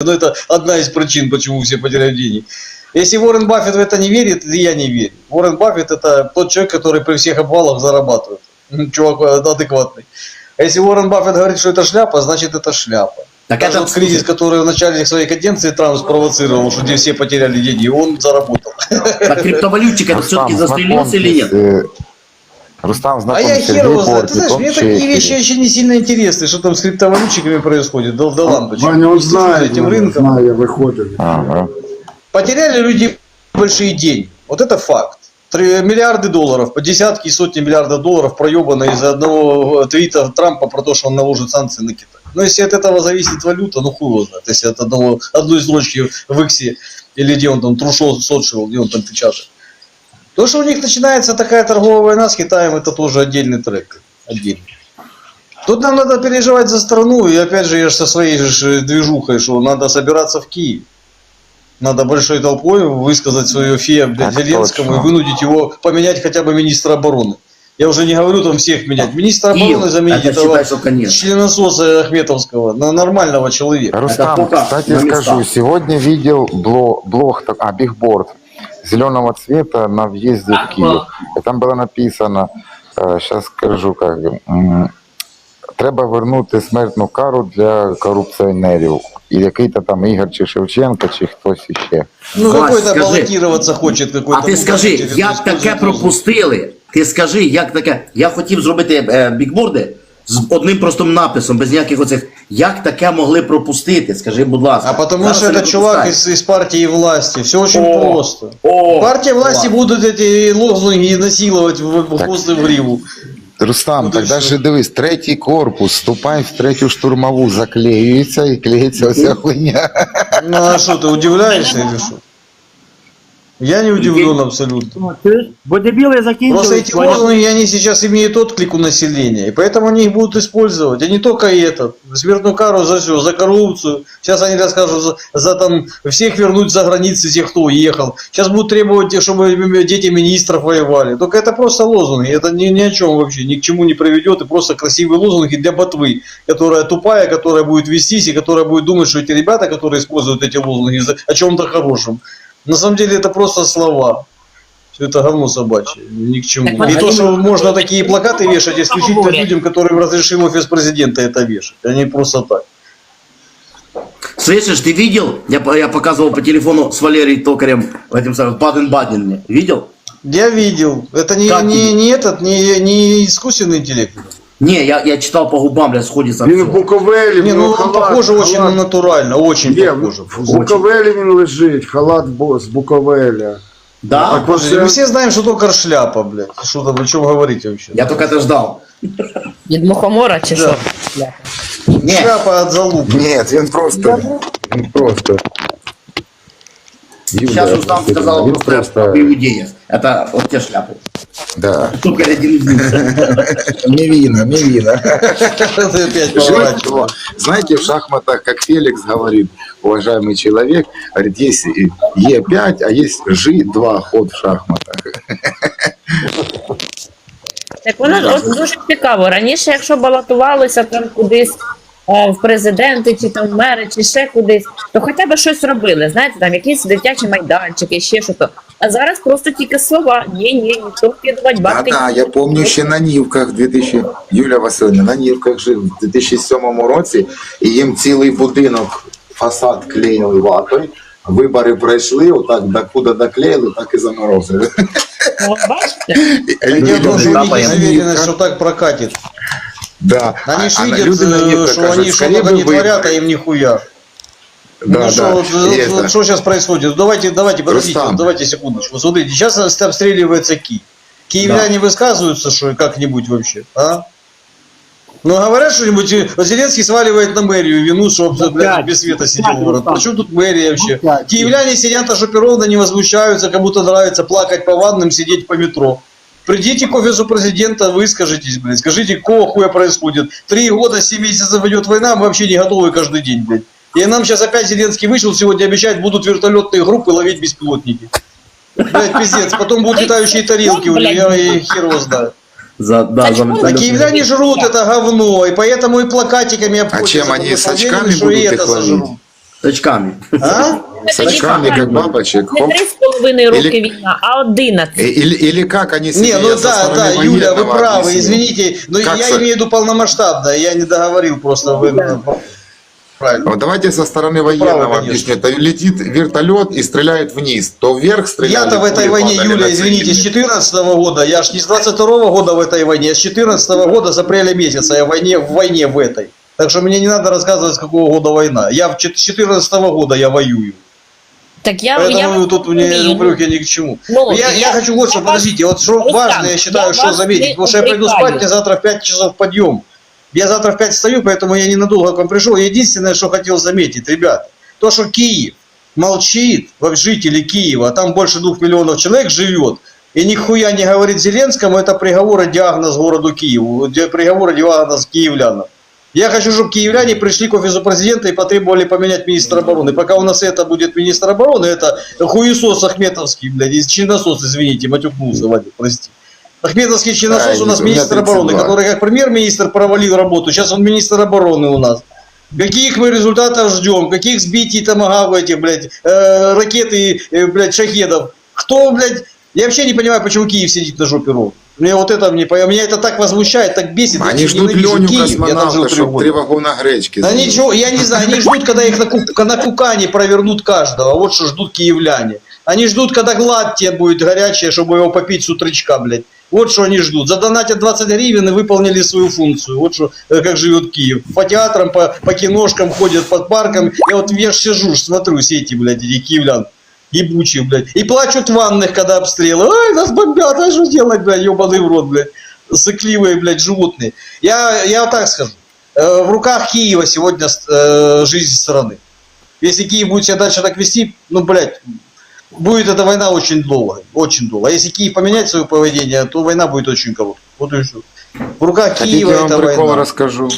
Но это одна из причин, почему все потеряют деньги. Если Уоррен Баффет в это не верит, и я не верю. Уоррен Баффет это тот человек, который при всех обвалах зарабатывает. М, Чувак э, адекватный. А если Уоррен Баффет говорит, что это шляпа, значит это шляпа. Так Даже это вот кризис, который в начале своей каденции Трамп спровоцировал, что где все потеряли деньги, он заработал. Так криптовалютчик это все-таки застрелился или нет? Э, Рустам А знаком я Сергей хер его знаю. Ты знаешь, мне такие вещи вообще не сильно интересны, что там с криптовалютчиками происходит. Да, да ладно, почему? Ваня, он знает, этим рынком. знаю, выходит. Ага. Потеряли люди большие деньги. Вот это факт. Три миллиарды долларов, по десятки и сотни миллиардов долларов проебано из-за одного твита Трампа про то, что он наложит санкции на Китай. Но если от этого зависит валюта, ну хуй его знает. Если от одного, одной строчки в Иксе или где он там трушил, сотшил, где он там печатает. То, что у них начинается такая торговая война с Китаем, это тоже отдельный трек. Отдельный. Тут нам надо переживать за страну, и опять же, я же со своей же движухой, что надо собираться в Киев. Надо большой толпой высказать свое фе блядь, Зеленскому и вынудить его поменять хотя бы министра обороны. Я уже не говорю там всех менять. Министра обороны заменить это этого считай, членососа Ахметовского, на нормального человека. Рустам, пока кстати, скажу, сегодня видел блог, блог так- а, бигборд зеленого цвета на въезде в Киев. И там было написано, сейчас скажу, как треба вернути смертну кару для корупціонерів. І який-то там Ігор чи Шевченко, чи хтось іще. Ну какой-то скажи. баллотироваться хочет какой-то. А ти скажи, як таке пропустили? Ти скажи, як таке. Я хотів зробити е, бікборди з одним простим написом, без ніяких оцих. Як таке могли пропустити? Скажи, будь ласка. А потому Зараз что вони это чувак пропускають. из, из партии власти. Все очень О, просто. о, Партия власти ладно. будут эти лозунги насиловать в, в Так. хвост и в гриву. Рустам, Ну, ти тогда що? ж дивись, третій корпус, вступай в третю штурмову, заклеюється і клеїться оця хуйня. Ну а что, ты удивляешься или что? Я не удивлен абсолютно. Бо дебіли закінчили. Просто эти лозунги, они сейчас имеют отклик у населения, и поэтому они их будут использовать. А не только этот, смертную кару за все, за коррупцию. Сейчас они расскажут за, за там всех вернуть за границы, тех, кто уехал. Сейчас будут требовать, чтобы дети министров воевали. Только это просто лозунги, это ни, ни о чем вообще, ни к чему не приведет, и просто красивые лозунги для ботвы, которая тупая, которая будет вестись, и которая будет думать, что эти ребята, которые используют эти лозунги, о чем-то хорошем. На самом деле это просто слова. Все это говно собачье, ни к чему. Так И то, они- что можно такие плакаты вешать исключительно людям, которым разрешил офис президента это вешать, а не просто так. Слышишь, ты видел? Я, я показывал по телефону с Валерией Токарем, этим самым, Баден-Баден мне. Видел? Я видел. Это не, Как не, не этот, не, не искусственный интеллект. Не, я, я читал по губам, блядь, сходится. Він в всё. Буковелі, Не, в ну нього он халат, похоже очень халат. натурально, очень Ні, похоже. в Буковелі він лежить, халат бо- з Буковеля. Да? А Подожди, Мы все знаем, что только шляпа, блядь. Что там, о чем говорить вообще? Я только это ждал. Від мухомора чи що? Не, Шляпа от залупы. Ні, він просто. Він просто. сейчас Рустам сказал він просто, просто. об иудеях. Это вот те шляпы. Да. Только один из них. Мивина, мивина. Ты опять поворачиваешь. Знаете, в шахматах, как Феликс говорит, уважаемый человек, говорит, есть Е5, а есть Ж2 ход в шахматах. Так воно ж ось дуже цікаво. Раніше, якщо балотувалися там кудись е, в президенти, чи там в мери, чи ще кудись, то хоча б щось робили. Знаєте, там якісь дитячі майданчики, ще що то. А зараз просто тільки слова. Ні, ні, ніхто вкидувати бабки. да, я помню ще на Нівках 2000, Юля Васильівна, на Нівках жив в 2007 році, і їм цілий будинок, фасад клеїли ватою, вибори пройшли, отак докуда доклеїли, так і заморозили. Ну, бачите? Я у есть уверенность, что так прокатит. Да. Они ж а видят, люди на э, что они «Скорее что-то ви». творят, а им нихуя. Да, ну да. что, вот, И вот, это- что сейчас происходит? Давайте, давайте, подождите, Рустам. вот давайте секундочку. Вот смотрите, сейчас обстреливается Киев. Киевляне высказываются, что как-нибудь вообще, а? Ну, говорят что-нибудь, э, Зеленский сваливает на мэрию вину, что Ну, блядь, без света сидел город. Почему тут мэрия вообще? Ну, пять. Киевляне сидят ошокированно, не возмущаются, кому-то нравится плакать по ваннам, сидеть по метро. Придите к офису президента, выскажитесь, блядь. Скажите, какого хуя происходит. Три года, семь месяцев идет война, мы вообще не готовы каждый день, блядь. И нам сейчас опять Зеленский вышел, сегодня обещает, будут вертолетные группы ловить беспилотники. Блядь, пиздец. Потом будут летающие тарелки, у Блядь. я и хер его знаю. За, да, за А чему А вертолётные. киевляне жрут это говно, и поэтому и плакатиками обходятся. чем они, потому с что очками уверены, что будут и их это ловить? С очками. А? С очками, как бабочек. Не Хоп. три з половиною роки Или- війна, а одинадцять. Э, Или, или как они Не, ну со да, стороны да, Юля, вы военного правы, извините, но Как я со- имею в виду полномасштабно, я не договорил просто. Вы, правильно. Вот давайте со стороны военного конечно. объясню. Это летит вертолет и стреляет вниз. То вверх стреляет. Я-то в этой войне, Юля, извините, с 14 года, я ж не с 22 года в этой войне, а с 14 года, с апреля месяца я в войне, в войне в этой. Так что мне не надо рассказывать, с какого года война. Я в 14 года я воюю. Так я, Поэтому я тут мне упреки ни к чему. Ну, я, я, хочу вот что, я подождите, вот что Рустам, важно, я считаю, я что заметить, потому что я упрекаю. спать, мне завтра в 5 часов подъем. Я завтра в 5 встаю, поэтому я ненадолго к вам пришел. Единственное, что хотел заметить, ребят, то, что Киев молчит, жители Киева, там больше двух миллионов человек живет, и нихуя не говорит Зеленскому, это приговор и диагноз городу Киеву, приговор и диагноз киевлянам. Я хочу, чтобы киевляне пришли к офису президента и потребовали поменять министра обороны. Пока у нас это будет министр обороны, это хуесос Ахметовский, блядь, из чиносос, извините, матюкнулся, Вадик, прости. Ахметовский чиносос Ай, у нас министр 32. обороны, который как премьер-министр провалил работу, сейчас он министр обороны у нас. Каких мы результатов ждем? Каких сбитий томагав этих, блядь, э, ракет и, э, блядь, шахедов? Кто, блядь, я вообще не понимаю, почему Киев сидит на жопе ровно. Мне вот это, мне, меня это так возмущает, так бесит. Они я ждут Леню Киев, космонавта, чтобы три вагона гречки. Да ничего, я не знаю, они ждут, когда их на, ку- на кукане провернут каждого. Вот что ждут киевляне. Они ждут, когда гладкие будет горячее, чтобы его попить с утречка, блядь. Вот что они ждут. Задонатят 20 гривен и выполнили свою функцию. Вот что, э, как живет Киев. По театрам, по, по киношкам ходят, под парком. Я вот ж сижу, смотрю все эти, блядь, эти киевлян. Ебучие, блядь. И плачут в ванных, когда обстрелы. Ай, нас бомбят, а что делать, блядь, ебаный в рот, блядь. Сыкливые, блядь, животные. Я, я так скажу. Э, в руках Киева сегодня э, жизнь страны. Если Киев будет себя дальше так вести, ну, блядь, будет эта война очень долго. Очень долго. А если Киев поменять свое поведение, то война будет очень короткой. Вот и все. В руках Хотите, Киева я вам это прикол война. расскажу?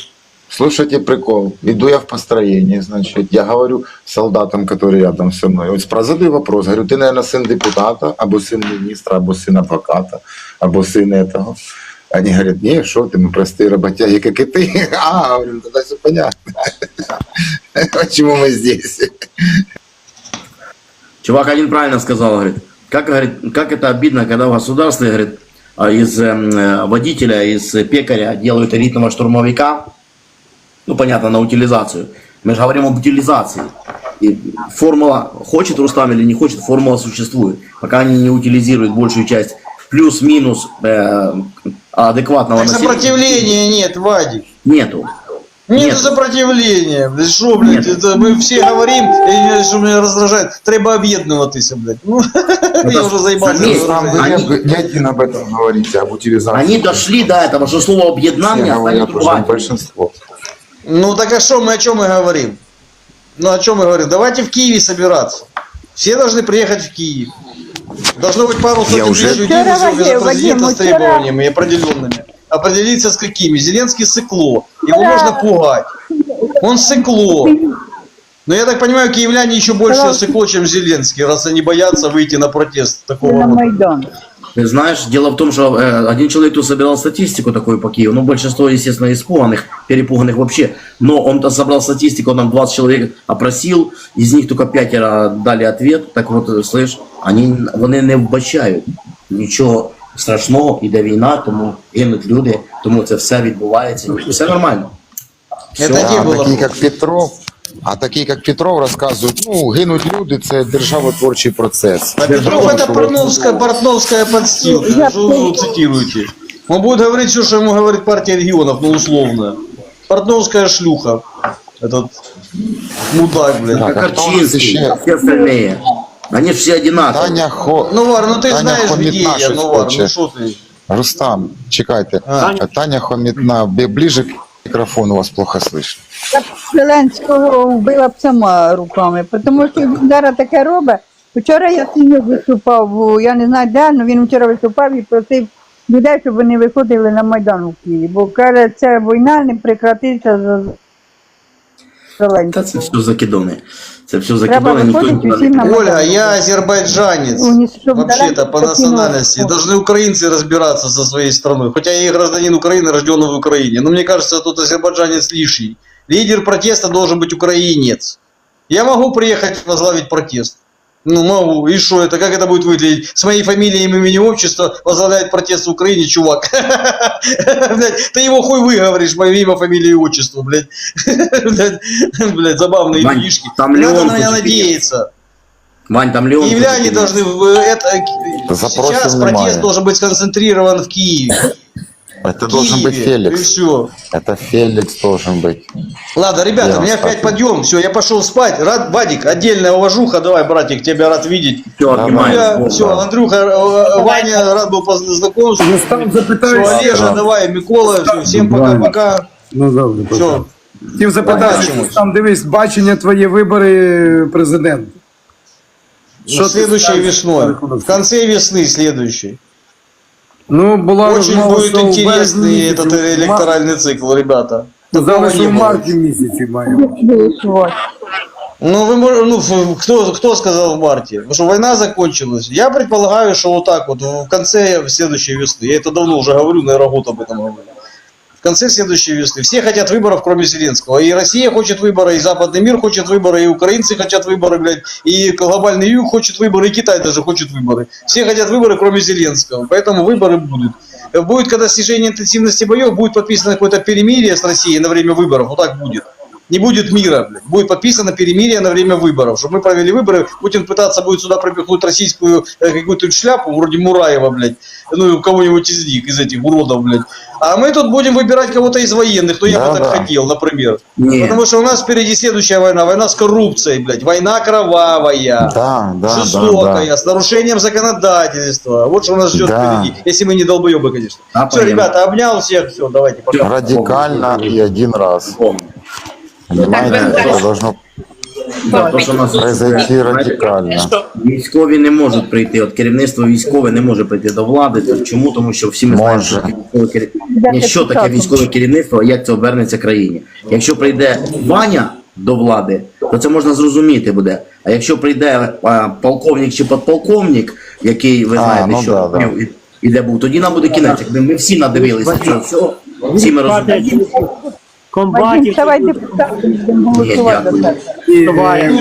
Слушайте прикол. Иду я в построение, значит, я говорю солдатам, которые рядом со мной, вот задаю вопрос, говорю, ты, наверное, сын депутата, або сын министра, або сын адвоката, або сын этого. Они говорят, не, что ты, мы простые работяги, как и ты. А, говорю, «Ну, тогда все понятно. Почему мы здесь? Чувак один правильно сказал, говорит, как, говорит, как это обидно, когда в государстве, говорит, а, из эм, э, водителя, из пекаря делают элитного штурмовика, ну, понятно, на утилизацию. Мы же говорим об утилизации. И формула, хочет Рустам или не хочет, формула существует. Пока они не утилизируют большую часть плюс-минус э, адекватного Так населения, сопротивления нет, Вадик. нету. Нет, Нет. сопротивления. Блядь, Що, блядь, Нет. это мы все говорим, и что меня раздражает, треба об'єднуватися, блядь. Ну, я уже заебался. заметь, уже заебался. вы не, не один об этом говорите, об утилизации. Они дошли до этого, что слово говорят станет большинство. Ну так а что мы, о чем мы говорим? Ну о чем мы говорим? Давайте в Киеве собираться. Все должны приехать в Киев. Должно быть пару сотен уже- людей Вчера, Вадим, президента Вадим, с требованиями определенными. Определиться с какими. Зеленский сыкло. Его можно пугать. Он сыкло. Но я так понимаю, киевляне еще больше Вчера- сыкло, чем Зеленский, раз они боятся выйти на протест такого на. Майдан. Ты знаешь, дело в том, что э, один человек тут собирал статистику такую по Киеву, ну, большинство, естественно, испуганных, перепуганных вообще, но он-то собрал статистику, он там 20 человек опросил, из них только пятеро дали ответ, так вот, э, слышь, они, вони не вбачають нічого страшного, іде війна, тому гинуть люди, тому це все відбувається, все нормально. Це Все. таке А було. такі, як Петров, а такі, як Петров, розказують, ну, гинуть люди, це державотворчий процес. А Петров это портновская, портновская подстилка. Я Что вы цитируете? Он будет говорить все, что ему говорит партия регионов, ну условно. Портновская шлюха. Этот мудак, блядь. Так, Как а кто у нас Корчинский, еще? все остальные. Они же все одинаковые. Таня Хо... Ну, Вар, ну ты Таня знаешь, где Хомітна я, щось ну, Вар, хоче. ну что ты? Рустам, чекайте. А. Таня Хомітна, бі- ближе к у вас плохо слышно. Я б Зеленського вбила б сама руками, тому що він зараз таке робить. Вчора я ним виступав, я не знаю де, але він вчора виступав і просив людей, щоб вони виходили на Майдан у Києві. Бо каже, ця війна не прекратиться за Та Зеленського. це все закидони. Це все Треба закидони, ніхто виходити нікуди усім не на Оля, Майдан. я азербайджанец. Ну, не чтоб Вообще-то далеко по покинул. национальности. Должны украинцы разбираться со своей страной. Хотя я и гражданин Украины, рожденный в Украине. Но мне кажется, тут азербайджанец лишний. Лидер протеста должен быть украинец. Я могу приехать возглавить протест. Ну, могу. И что это? Как это будет выглядеть? С моей фамилией, именем, отчество возглавляет протест в Украине, чувак. Блядь, ты его хуй выговоришь, мое имя, фамилия и отчество, блядь. Блядь, забавные людишки. Надо Леон на меня надеяться. Вань, там Леон... Киевляне должны... Это, Запросим сейчас протест должен быть сконцентрирован в Киеве. Это В должен быть Киеве. И Феликс. все. Это Феликс должен быть. Ладно, ребята, Я у меня в спать. 5 подъем, все, я пошел спать. Рад, Вадик, отдельная уважуха, давай, братик, тебя рад видеть. Все, обнимаем. Я, да. все, Андрюха, э, Ваня, рад был познакомиться. Ну, там Все, запитаюся. Олежа, Да. давай, Микола, все, всем пока-пока. Ну добре, Все. Хотів запитати, там дивись, бачення твоє вибори президента. что ти следующей весной, в конце весны следующей. Ну, була Очень розмова, будет що в интересный березні этот місяці, электоральный цикл, ребята. Такого Казали, що не в было. марті місяці маємо. Голосувати. Ну, вы, мож- ну, ф- кто, кто сказал в марте? Потому что война закончилась. Я предполагаю, что вот так вот, в конце следующей весны. Я это давно уже говорю, наверное, год об этом говорю. В конце следующей весны. Все хотят выборов, кроме Зеленского. И Россия хочет выборы, и западный мир хочет выборы, и украинцы хотят выборы, блядь, и глобальный юг хочет выборы, и Китай даже хочет выборы. Все хотят выборы, кроме Зеленского. Поэтому выборы будут. Будет, когда снижение интенсивности боев, будет подписано какое-то перемирие с Россией на время выборов. Вот так будет. Не будет мира, блядь. Будет подписано перемирие на время выборов. Чтобы мы провели выборы, Путин пытаться будет сюда пропихнуть российскую э, какую-то шляпу, вроде Мураева, блядь. Ну, и кого-нибудь из них, из этих уродов, блядь. А мы тут будем выбирать кого-то из военных, ну я бы так Да-да. хотел, например. Не. Потому что у нас впереди следующая война, война с коррупцией, блядь. Война кровавая. Да, да, да, жестокая, да. с нарушением законодательства. Вот что у нас ждет Да. впереди. Если мы не долбоебы, конечно. Да, все, понятно. ребята, обнял всех, все, давайте, пока. Радикально и один раз. Помню. Понимаете, Так, это должно Да, то, що нас произойти радикально. Військові не можуть прийти, от керівництво військове не може прийти до влади. Чому? Тому що всі ми знаємо, Може. що таке військове керівництво. Ні, що таке військове керівництво, як це обернеться країні. Якщо прийде Ваня до влади, то це можна зрозуміти буде. А якщо прийде а, полковник чи подполковник, який ви А, знаєте, ну що да, да. ну, і- іде був, тоді нам буде кінець. Якби ми всі надивилися цього всього, всі ми розуміємо. Вадим, комбатів. будемо голосувати за. І, е,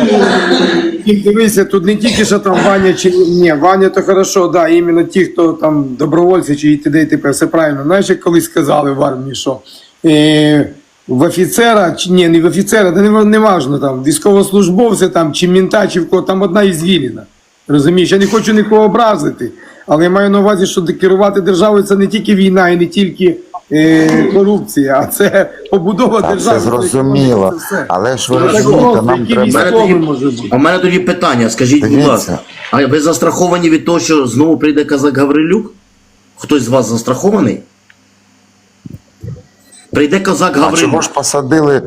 і дивися, тут не тільки що там Ваня чи ні, Ваня то хорошо, да, іменно ті, хто там добровольці чи і т.д. і т.п. все правильно. Знаєш, як колись сказали в армії, що е, в офіцера, чи ні, не в офіцера, та не, не важно там, військовослужбовця там, чи мента, чи в кого, там одна ізвіліна. Розумієш, я не хочу нікого образити, але я маю на увазі, що керувати державою це не тільки війна і не тільки корупція, а це побудова Та держави. це зрозуміло. Але ж ви Ну, розумієте, нам треба. в мене тоді питання, скажіть, будь ласка, а ви застраховані від того, що знову прийде казак Гаврилюк? Хтось з вас застрахований? Прийде казак А чого ж посадили?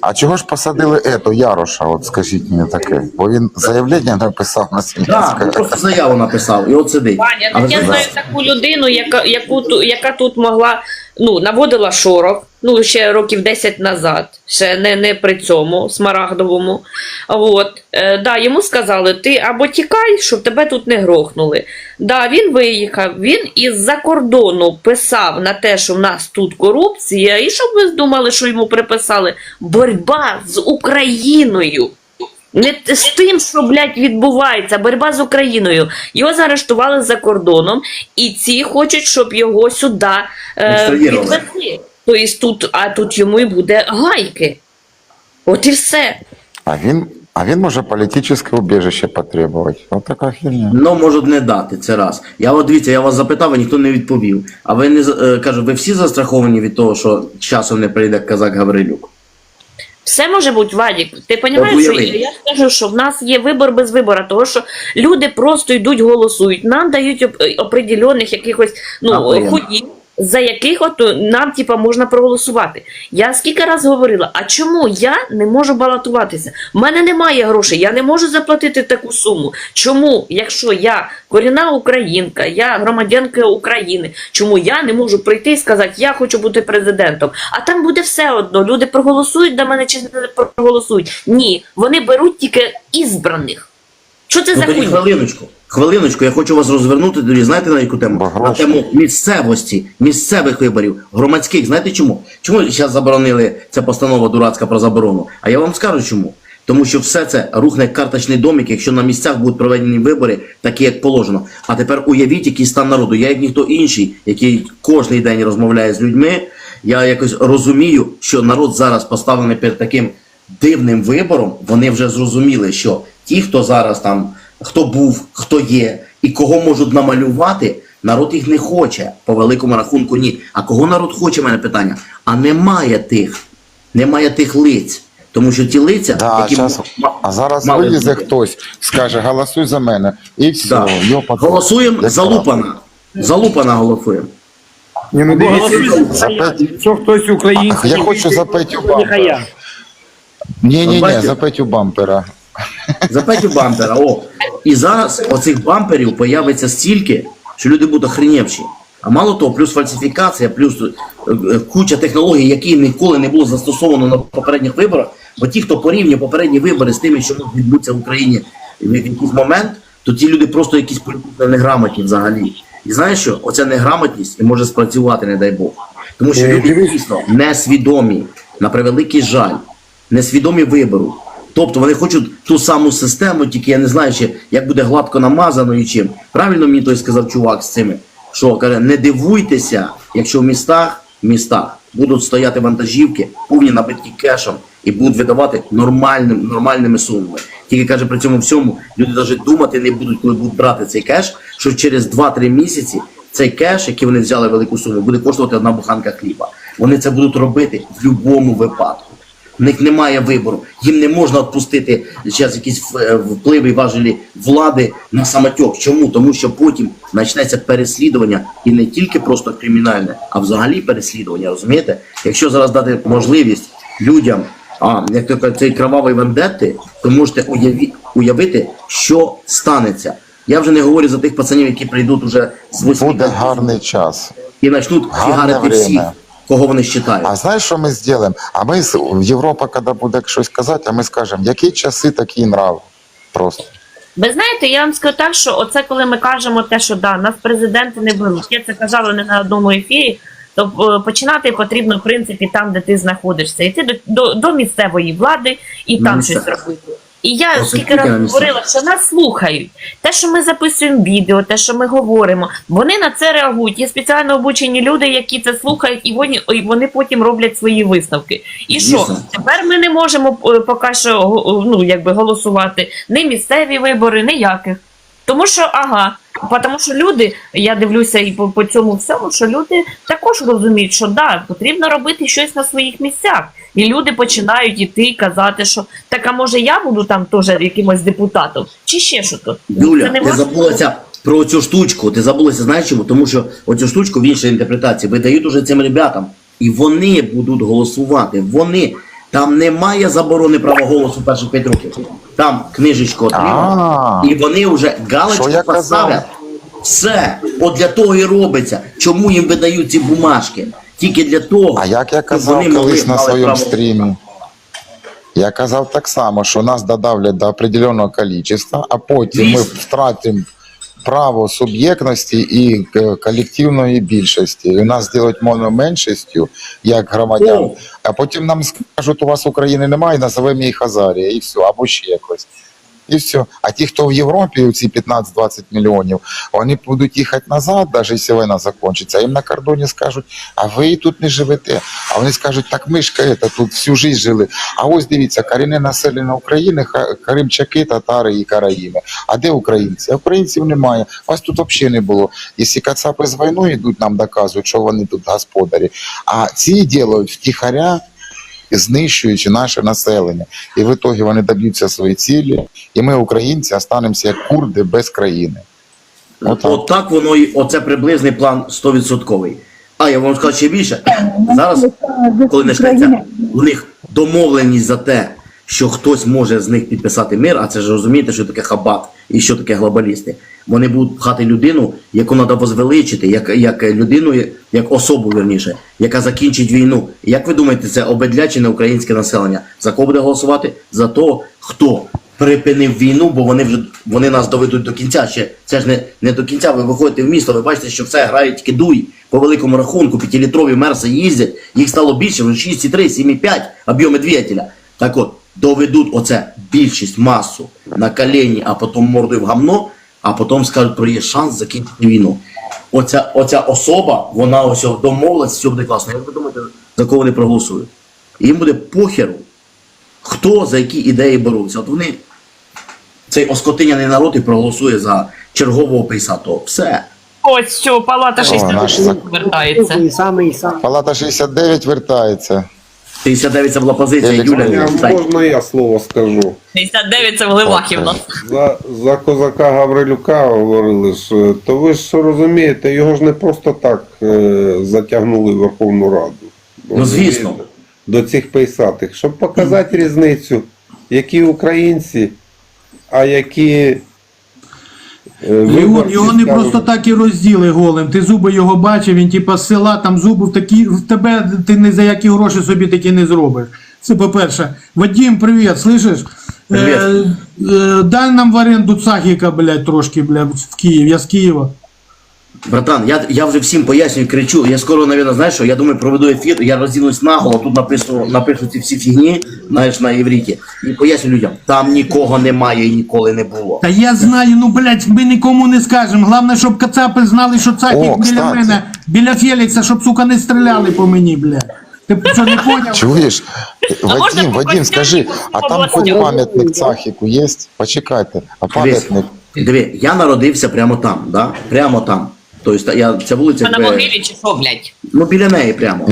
А чого ж посадили ето Яроша? От скажіть мені таке. Бо він заявлення написав на Так, він просто заяву написав і от сидить. Ваня, так я знаю таку людину, яка, яку, яка тут могла, ну, наводила шорох, ну, ще років 10 назад, ще не, не при цьому смарагдовому. От, е, да, йому сказали, ти або тікай, щоб тебе тут не грохнули. Да, він виїхав, він із-за кордону писав на те, що в нас тут корупція, і щоб ви думали, що йому приписали боротьба з Україною. Не з тим, що, блядь, відбувається, боротьба з Україною. Його заарештували за кордоном, і ці хочуть, щоб його сюди е, відвезли. Тобто тут, а тут йому і буде гайки. От і все. А він, а він може політичне убіжище потребувати. Ось така херня. Ну, можуть не дати, це раз. Я от дивіться, я вас запитав, а ніхто не відповів. А ви не е, кажу, ви всі застраховані від того, що часом не прийде казак Гаврилюк? Все може бути, Вадік. Ти розумієш, що я скажу, що в нас є вибор без вибора, того що люди просто йдуть голосують. Нам дають е, определених якихось ну ходів, за яких от е, нам типа можна проголосувати. Я скільки раз говорила, а чому я не можу балотуватися? У мене немає грошей, я не можу заплатити таку суму. Чому, якщо я корінна українка, я громадянка України, чому я не можу прийти і сказати, я хочу бути президентом? А там буде все одно. Люди проголосують до мене чи не проголосують? Ні, вони беруть тільки ізбраних. Що це Ну за хуйня? хвилиночку. Хвилиночку, я хочу вас розвернути тоді, знаєте на яку тему? Бо На тему місцевості, місцевих виборів, громадських. Знаєте чому? Чому зараз заборонили ця постанова дурацька про заборону? А я вам скажу чому. Тому що все це рухне карточний домик, якщо на місцях будуть проведені вибори, такі як положено. А тепер уявіть, який стан народу. Я як ніхто інший, який кожен день розмовляє з людьми. Я якось розумію, що народ зараз поставлений перед таким дивним вибором. Вони вже зрозуміли, що ті, хто зараз там, хто був, хто є, і кого можуть намалювати, народ їх не хоче. По великому рахунку, ні. А кого народ хоче, в мене питання? А немає тих, немає тих лиць. Тому що ті лиця, Да, які ма- а зараз мали вилізе бути. хтось, скаже, голосуй за мене. І все, Да. йопа. Голосуємо Як за правда. Лупана. За Лупана голосуємо. Ні, ну дивіться, За Петю. якщо хтось український, Я хочу за Петю бампера. Ні, ні, ні, за Петю бампера. За Петю бампера. О. І зараз оцих бамперів появиться стільки, що люди будуть охренівші. А мало того, плюс фальсифікація, плюс е, куча технологій, які ніколи не було застосовано на попередніх виборах. Бо ті, хто порівнює попередні вибори з тими, що відбутися в Україні в якийсь момент, то ті люди просто якісь політично неграмотні взагалі. І знаєш що? Оця неграмотність і може спрацювати, не дай Бог. Тому що Е, люди дійсно несвідомі, на превеликий жаль, несвідомі вибору. Тобто вони хочуть ту саму систему, тільки я не знаю, чи як буде гладко намазано і чим. Правильно мені той сказав чувак з цими, що каже, не дивуйтеся, якщо в містах, в містах будуть стояти вантажівки, повні набиті кешем і будуть видавати нормальним, нормальними сумами. Тільки каже, при цьому всьому люди навіть думати не будуть, коли будуть брати цей кеш, що через 2-3 місяці цей кеш, який вони взяли велику суму, буде коштувати одна буханка хліба. Вони це будуть робити в будь-якому випадку. В них немає вибору. Їм не можна відпустити зараз якісь е, впливи і важелі влади на самотьок. Чому? Тому що потім почнеться переслідування і не тільки просто кримінальне, а взагалі переслідування. Розумієте? Якщо зараз дати можливість людям, а як то цей кровавий вендетти, то можете уяві, уявити, що станеться. Я вже не говорю за тих пацанів, які прийдуть уже з восьми Буде гарний час. і почнуть фігарити всіх. Кого вони вважають. А знаєш, що ми зробимо? А ми з- Європа, коли буде щось казати, а ми скажемо, які часи такі нрав. Просто. Ви знаєте, я вам скажу так, що оце коли ми кажемо те, що да, нас президенти не беруть. Я це казала не на одному ефірі. То е, починати потрібно в принципі там, де ти знаходишся, йти до, до, до місцевої влади і там місцях. щось робити. І я скільки разів говорила, що нас слухають. Те, що ми записуємо відео, те, що ми говоримо, вони на це реагують. Є спеціально обучені люди, які це слухають, і вони, і вони потім роблять свої висновки. І що тепер ми не можемо е, поки що го- ну якби голосувати ні місцеві вибори, ніяких. Тому що ага, тому що люди, я дивлюся і по, по цьому всьому, що люди також розуміють, що да, потрібно робити щось на своїх місцях. І люди починають іти і казати, що так, а може я буду там теж якимось депутатом, чи ще що то. Юля, ти забулася про цю штучку. Ти забулася, знаєш чому? Тому що оцю штучку в іншій інтерпретації видають уже цим ребятам. І вони будуть голосувати. Вони. Там немає заборони права голосу перших 5 років. Там книжечко отримав. І вони вже галочку поставлять. Все. От для того і робиться. Чому їм видають ці бумажки? Тільки для того. а як я казав вони колись на своєму стрімі, я казав так само, що нас додавлять до определеного количества, а потім ми втратимо право суб'єктності і е, колективної більшості. І нас зроблять мономеншістю, як громадян. А потім нам скажуть, у вас України немає, назовемо їх Азарія, і все, або ще якось. І все. А ті, хто в Європі, ці 15-20 мільйонів, вони будуть їхати назад, навіть якщо війна закінчиться. Їм на кордоні скажуть, а ви тут не живете. А вони скажуть, так ми ж это, тут всю життя жили. А ось дивіться, корінне населення України, кримчаки, татари і караїми. А де українці? Українців немає. Вас тут взагалі не було. Якщо кацапи з війною йдуть, нам доказують, що вони тут господарі. А ці ділають втіхаря, знищуючи наше населення. І в итогі вони доб'ються свої цілі, і ми, українці, останемося як курди без країни. Отак. От так воно і оце приблизний план 100%. А я вам скажу ще більше. Зараз, коли почнеться у них домовленість за те, що хтось може з них підписати мир, а це ж розумієте, що таке хабат і що таке глобалісти. Вони будуть пхати людину, яку треба возвеличити, як, як людину, як особу верніше, яка закінчить війну. Як ви думаєте, це обедлячене українське населення? За кого буде голосувати? За того, хто припинив війну, бо вони вже вони нас доведуть до кінця. Ще це ж не, не до кінця. Ви виходите в місто, ви бачите, що все грає тільки дуй. По великому рахунку, п'ятилітрові мерси їздять, їх стало більше, вже 6,3, 7,5 об'єми двигателя. Так от, доведуть оце більшість, масу на колені, а потім мордою в гамно, а потім скажуть про є шанс закінчити війну. Оця, оця особа, вона ось домовилась, все буде класно. Як ви думаєте, за кого вони проголосують? Їм буде похеру, хто за які ідеї боруться. От вони, цей оскотиняний народ і проголосує за чергового пейсатого. Все. Ось що, палата наш 60 зак- повертається. Самий, самий, самий. Палата 69 вертається. 59 це була позиція, Юля. Не. Можна я слово скажу? 69 це в Левахів у нас. За, за козака Гаврилюка говорили ж, то ви ж розумієте, його ж не просто так е, затягнули в Верховну Раду. Ну, звісно. До цих пейсатих, щоб показати різницю, які українці, а які. Його, його не просто так і розділи голим. Ти зуби його бачив, він типа з села, там зуби в такі, в тебе ти не за які гроші собі такі не зробиш. Це по-перше. Вадим, привіт, слышиш? Привет. Е, е, дай нам в оренду цахіка, блядь, трошки, блядь, в Київ. Я з Києва. Братан, я, я вже всім пояснюю, кричу. Я скоро, навіть, знаєш що, я думаю, проведу ефір, я роздінусь наголо, тут напишу, напишу ці всі фігні, знаєш, на івріті. І поясню людям, там нікого немає і ніколи не було. Та я знаю, ну блядь, ми нікому не скажемо. Головне, щоб кацапи знали, що цахік О, біля кстати. мене, біля Фелікса, щоб сука не стріляли по мені, блядь. Ти що не поняв? Чуєш? Вадим, Вадим, скажи, а там хоч пам'ятник Цахіку є? Почекайте, а пам'ятник. диви, я народився прямо там, да? прямо там. Тобто я, ця вулиця, Якби... на якби- могилі чи що, блядь? ну біля неї прямо.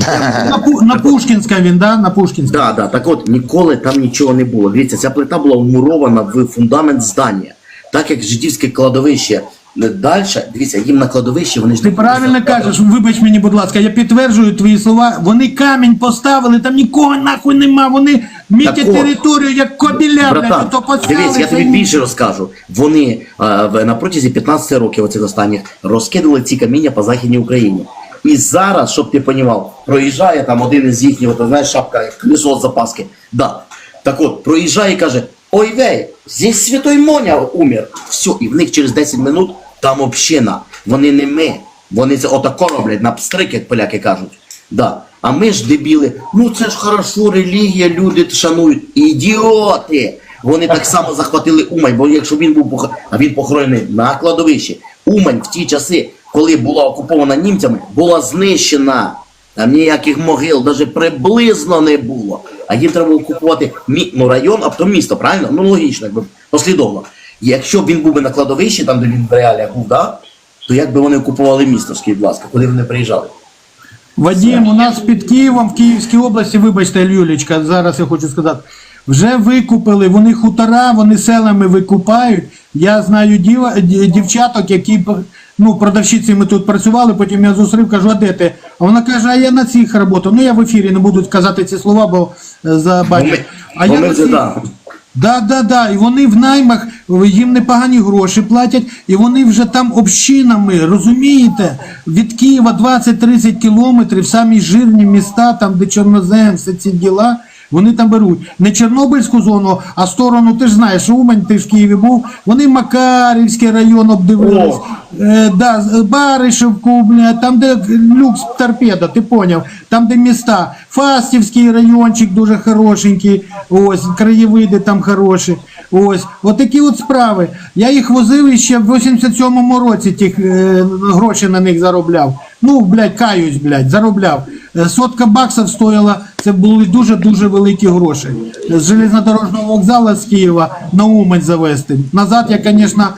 На, Пу- на Пушкінська він, да? На Пушкінська. Да, да, так от ніколи там нічого не було. Дивіться, ця плита була вмурована в фундамент здання. Так як жидівське кладовище далі, дивіться, їм на кладовищі вони ж Ти не правильно кажеш, вибач мені, будь ласка, я підтверджую твої слова. Вони камінь поставили, там нікого нахуй нема. Вони мітять Так от. територію, як кобіля, блядь, Братан, то поставили. дивись, я тобі більше розкажу. Вони е, в- на протязі 15 років оцих останніх розкидали ці каміння по Західній Україні. І зараз, щоб ти понімав, проїжджає там один із їхніх, от, знаєш, шапка, колесо з запаски. Да. Так от, проїжджає і каже: Ой вей, здесь святой Моня умер. Все, і в них через 10 минут там община. Вони не ми. Вони це отако роблять, на пстрик, як поляки кажуть. Да. А ми ж дебіли, ну це ж хорошо, релігія, люди шанують. Ідіоти! Вони так само захватили Умань, бо якщо він був пох... а він похоронений на кладовищі. Умань в ті часи, коли була окупована німцями, була знищена. Там ніяких могил навіть приблизно не було. А їм треба було купувати мі... ну, район, а потім місто, правильно? Ну логічно, якби послідовно. Якщо б він був би на кладовищі, там де він в реаліях був, да? то як би вони окупували місто, скажіть, будь ласка, коли вони приїжджали? Вадим, у нас під Києвом, в Київській області, вибачте, Юлічка, зараз я хочу сказати, вже викупили, вони хутора, вони селами викупають. Я знаю діва, ді- дівчаток, які ну, продавщицями тут працювали, потім я зустрів, кажу, а де ти? А вона каже, а я на цих працюю. Ну я в ефірі не буду казати ці слова, бо е, забачать. А я ми на цих- да. Да, да. І вони в наймах, їм непогані гроші платять, і вони вже там общинами, розумієте? Від Києва 20-30 кілометрів, самі жирні міста, там, де чорнозем, все ці діла, вони там беруть. Не Чорнобильську зону, а сторону, ти ж знаєш, Умань, ти ж в Києві був, вони Макарівський район обдивились. Е, да, Баришевку, бля, там, де люкс торпеда, ти поняв, там, де міста. Фастівський райончик дуже хорошенький, ось, краєвиди там хороші. Ось, от такі от справи. Я їх возив іще в 87-му році, тих е, гроші на них заробляв. Ну, блядь, каюсь, блядь, заробляв. Е, Сотка баксів стоїла, це були дуже-дуже великі гроші. З железнодорожного вокзалу з Києва на Умань завести. Назад я, звісно,